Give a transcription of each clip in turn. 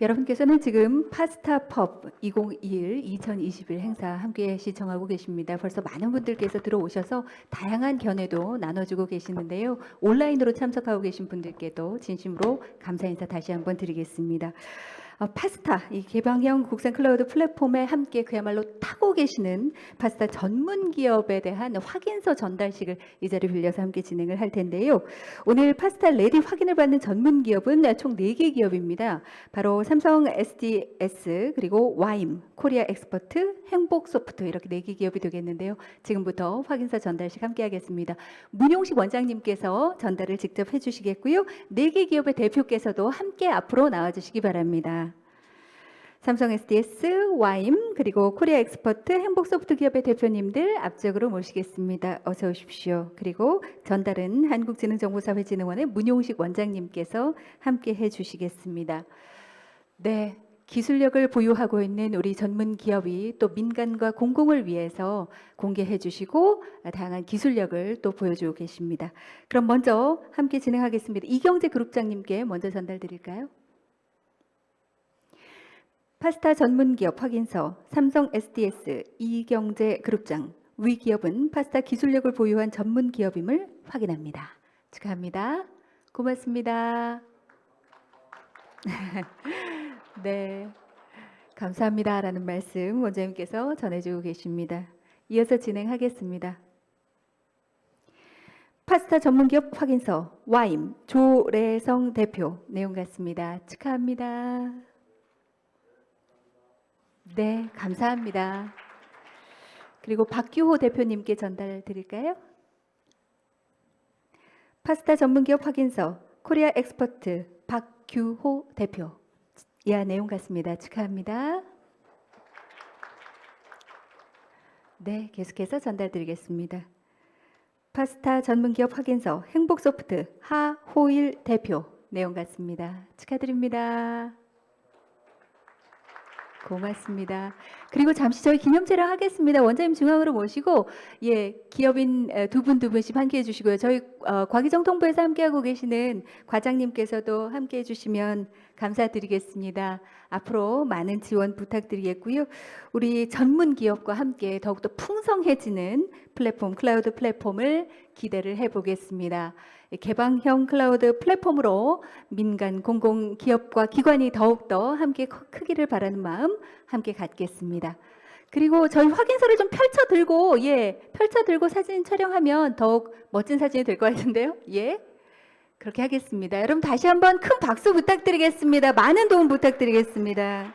여러분께서는 지금 파스타펍 2021 2021 행사 함께 시청하고 계십니다. 벌써 많은 분들께서 들어오셔서 다양한 견해도 나눠주고 계시는데요. 온라인으로 참석하고 계신 분들께도 진심으로 감사 인사 다시 한번 드리겠습니다. 어, 파스타 이 개방형 국산 클라우드 플랫폼에 함께 그야말로 타고 계시는 파스타 전문 기업에 대한 확인서 전달식을 이 자리 빌려서 함께 진행을 할 텐데요. 오늘 파스타 레디 확인을 받는 전문 기업은 총 4개 기업입니다. 바로 삼성 SDS 그리고 와임, 코리아 엑스퍼트, 행복소프트 이렇게 4개 기업이 되겠는데요. 지금부터 확인서 전달식 함께 하겠습니다. 문용식 원장님께서 전달을 직접 해주시겠고요. 4개 기업의 대표께서도 함께 앞으로 나와주시기 바랍니다. 삼성 SDS, 와임, 그리고 코리아 엑스퍼트, 행복소프트 기업의 대표님들 앞쪽으로 모시겠습니다. 어서 오십시오. 그리고 전달은 한국지능정보사회진흥원의 문용식 원장님께서 함께 해주시겠습니다. 네. 기술력을 보유하고 있는 우리 전문 기업이 또 민간과 공공을 위해서 공개해 주시고 다양한 기술력을 또 보여주고 계십니다. 그럼 먼저 함께 진행하겠습니다. 이경재 그룹장님께 먼저 전달 드릴까요? 파스타 전문 기업 확인서 삼성 SDS 이경재 그룹장 위 기업은 파스타 기술력을 보유한 전문 기업임을 확인합니다. 축하합니다. 고맙습니다. 네. 감사합니다 라는 말씀 원장님께서 전해주고 계십니다. 이어서 진행하겠습니다. 파스타 전문기업 확인서 와임 조래성 대표 내용 같습니다. 축하합니다. 네, 감사합니다. 그리고 박규호 대표님께 전달 드릴까요? 파스타 전문기업 확인서 코리아 엑스퍼트 박규호 대표 이하 내용 같습니다. 축하합니다. 네, 계속해서 전달 드리겠습니다. 파스타 전문기업 확인서 행복소프트 하호일 대표 내용 같습니다. 축하드립니다. 고맙습니다. 그리고 잠시 저희 기념 촬영 하겠습니다. 원장님 중앙으로 모시고 예 기업인 두 분 두 분씩 함께해 주시고요. 저희 어, 과기정통부에서 함께하고 계시는 과장님께서도 함께해 주시면 감사드리겠습니다. 앞으로 많은 지원 부탁드리겠고요. 우리 전문 기업과 함께 더욱더 풍성해지는 플랫폼 클라우드 플랫폼을 기대를 해보겠습니다. 개방형 클라우드 플랫폼으로 민간 공공 기업과 기관이 더욱더 함께 크기를 바라는 마음 함께 갖겠습니다. 그리고 저희 확인서를 좀 펼쳐 들고 예 펼쳐 들고 사진 촬영하면 더욱 멋진 사진이 될 것 같은데요. 예. 그렇게 하겠습니다. 여러분 다시 한번 큰 박수 부탁드리겠습니다. 많은 도움 부탁드리겠습니다.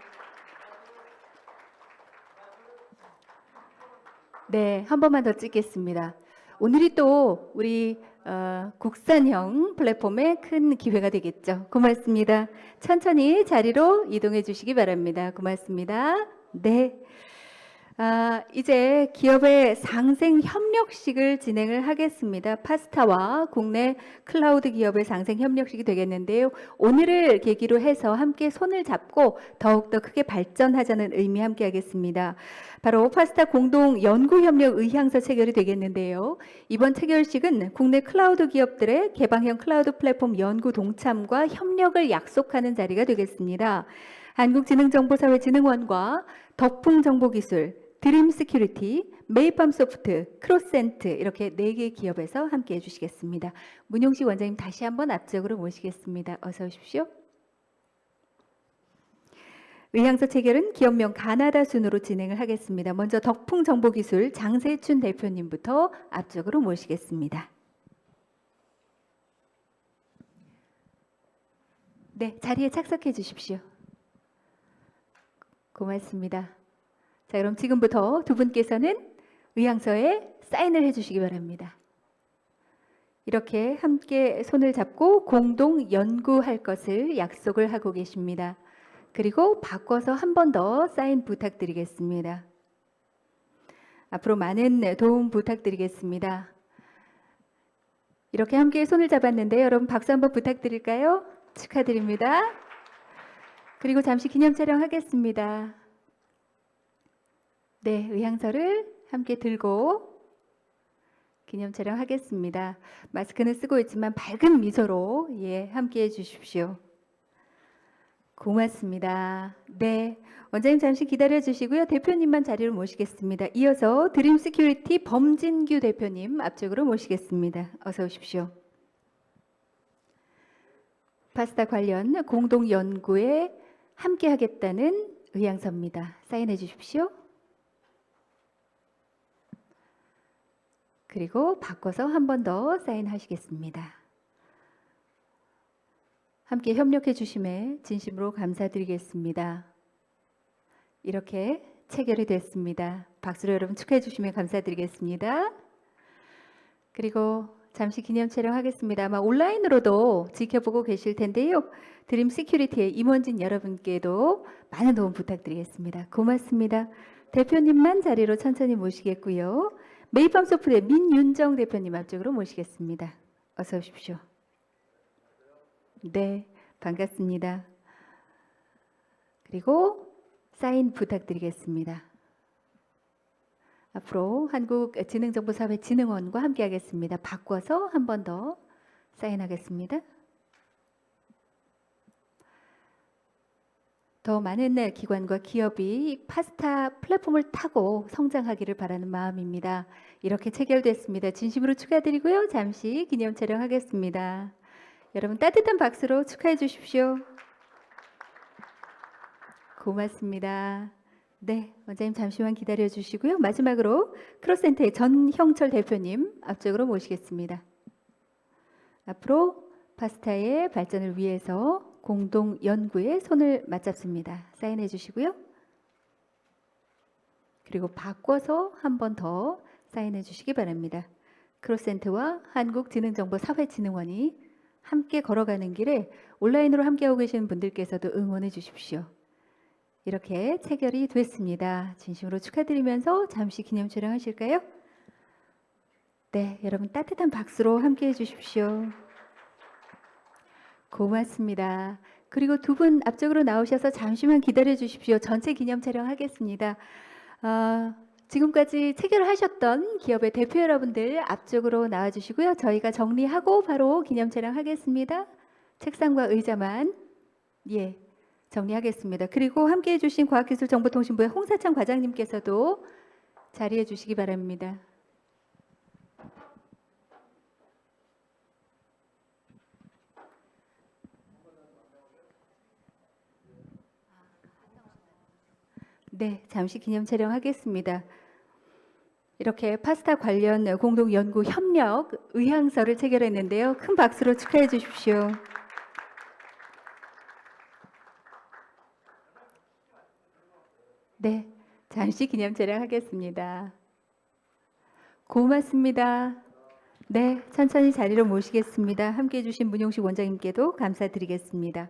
네, 한 번만 더 찍겠습니다. 오늘이 또 우리 어, 국산형 플랫폼의 큰 기회가 되겠죠. 고맙습니다. 천천히 자리로 이동해 주시기 바랍니다. 고맙습니다. 네. 아, 이제 기업의 상생 협력식을 진행을 하겠습니다. 파스타와 국내 클라우드 기업의 상생 협력식이 되겠는데요. 오늘을 계기로 해서 함께 손을 잡고 더욱더 크게 발전하자는 의미 함께 하겠습니다. 바로 파스타 공동 연구 협력 의향서 체결이 되겠는데요. 이번 체결식은 국내 클라우드 기업들의 개방형 클라우드 플랫폼 연구 동참과 협력을 약속하는 자리가 되겠습니다. 한국지능정보사회진흥원과 덕풍정보기술, 드림스큐리티, 메이팜소프트, 크로센트 이렇게 네 개 기업에서 함께 해 주시겠습니다. 문용식 원장님 다시 한번 앞쪽으로 모시겠습니다. 어서 오십시오. 의향서 체결은 기업명 가나다 순으로 진행을 하겠습니다. 먼저 덕풍정보기술 장세춘 대표님부터 앞쪽으로 모시겠습니다. 네, 자리에 착석해 주십시오. 고맙습니다. 자, 그럼 지금부터 두 분께서는 의향서에 사인을 해주시기 바랍니다. 이렇게 함께 손을 잡고 공동 연구할 것을 약속을 하고 계십니다. 그리고 바꿔서 한 번 더 사인 부탁드리겠습니다. 앞으로 많은 도움 부탁드리겠습니다. 이렇게 함께 손을 잡았는데 여러분 박수 한번 부탁드릴까요? 축하드립니다. 그리고 잠시 기념 촬영하겠습니다. 네, 의향서를 함께 들고 기념 촬영하겠습니다. 마스크는 쓰고 있지만 밝은 미소로 예, 함께 해 주십시오. 고맙습니다. 네. 원장님 잠시 기다려 주시고요. 대표님만 자리를 모시겠습니다. 이어서 드림 시큐리티 범진규 대표님 앞쪽으로 모시겠습니다. 어서 오십시오. 파스타 관련 공동 연구에 함께 하겠다는 의향서입니다. 사인해 주십시오. 그리고 바꿔서 한 번 더 사인하시겠습니다. 함께 협력해 주심에 진심으로 감사드리겠습니다. 이렇게 체결이 됐습니다. 박수로 여러분 축하해 주시면 감사드리겠습니다. 그리고 잠시 기념 촬영하겠습니다. 아마 온라인으로도 지켜보고 계실 텐데요. 드림 시큐리티의 임원진 여러분께도 많은 도움 부탁드리겠습니다. 고맙습니다. 대표님만 자리로 천천히 모시겠고요. 메이팜 소프트의 민윤정 대표님 앞쪽으로 모시겠습니다. 어서 오십시오. 네, 반갑습니다. 그리고 사인 부탁드리겠습니다. 앞으로 한국지능정보사회진흥원과 함께하겠습니다. 바꿔서 한 번 더 사인하겠습니다. 더 많은 기관과 기업이 파스타 플랫폼을 타고 성장하기를 바라는 마음입니다. 이렇게 체결됐습니다. 진심으로 축하드리고요. 잠시 기념 촬영하겠습니다. 여러분 따뜻한 박수로 축하해 주십시오. 고맙습니다. 네, 원장님 잠시만 기다려 주시고요. 마지막으로 크로센터의 전형철 대표님 앞쪽으로 모시겠습니다. 앞으로 파스타의 발전을 위해서 공동 연구에 손을 맞잡습니다. 사인해 주시고요. 그리고 바꿔서 한 번 더 사인해 주시기 바랍니다. 크로센터와 한국지능정보사회진흥원이 함께 걸어가는 길에 온라인으로 함께하고 계시는 분들께서도 응원해 주십시오. 이렇게 체결이 됐습니다. 진심으로 축하드리면서 잠시 기념 촬영하실까요? 네, 여러분 따뜻한 박수로 함께 해 주십시오. 고맙습니다. 그리고 두 분 앞쪽으로 나오셔서 잠시만 기다려 주십시오. 전체 기념 촬영하겠습니다. 어, 지금까지 체결하셨던 기업의 대표 여러분들 앞쪽으로 나와 주시고요. 저희가 정리하고 바로 기념 촬영하겠습니다. 책상과 의자만 예 정리하겠습니다. 그리고 함께해 주신 과학기술정보통신부의 홍사창 과장님께서도 자리해 주시기 바랍니다. 네, 잠시 기념 촬영하겠습니다. 이렇게 파스타 관련 공동 연구 협력 의향서를 체결했는데요. 큰 박수로 축하해 주십시오. 네, 잠시 기념 촬영하겠습니다. 고맙습니다. 네, 천천히 자리로 모시겠습니다. 함께 해 주신 문용식 원장님께도 감사드리겠습니다.